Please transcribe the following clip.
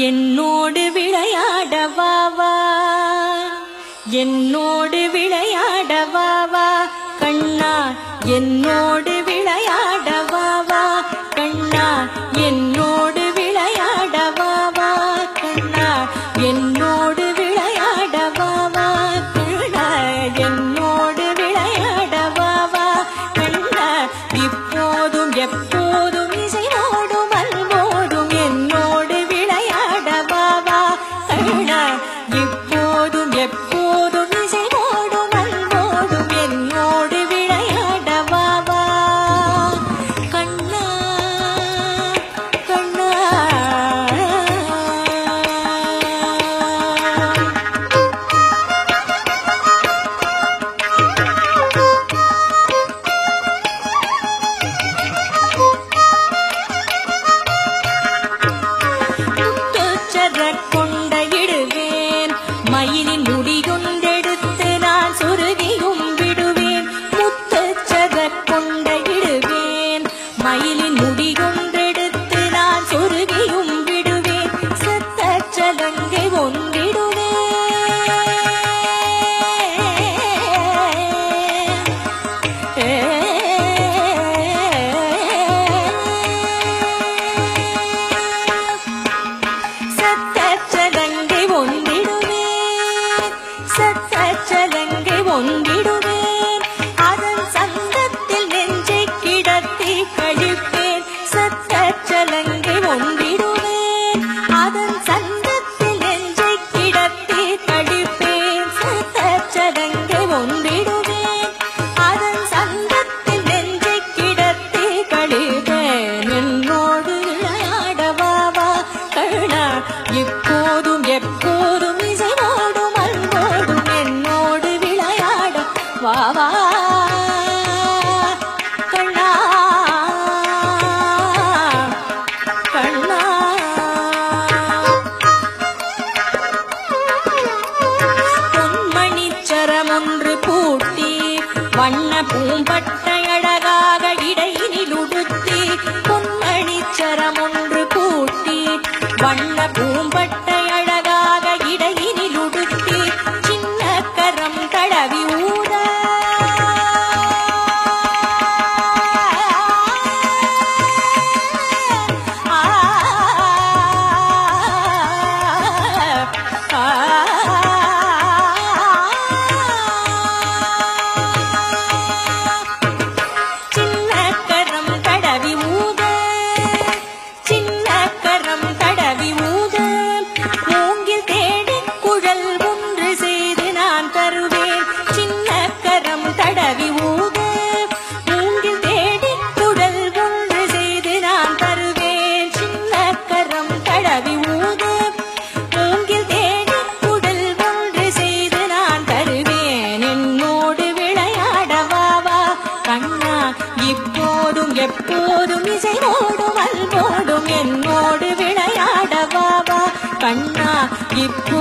என்னோடு விளையாடவாவா என்னோடு விளையாடவாவா கண்ணா என்னோடு விளையாட Thank you. வண்ண பூம்பட்டை அழகாக இடையிலுடுத்தி பொன்னணிச்சரம் ஒன்று கூட்டி வண்ண பூம்பட்டை அழகாக இடையிலுடுத்தி சின்ன கரம் தடவி ஊர ஆ எப்போதும் இசையோடும் அன்போடும் என்னோடு விளையாடவாவா கண்ணா இப்போ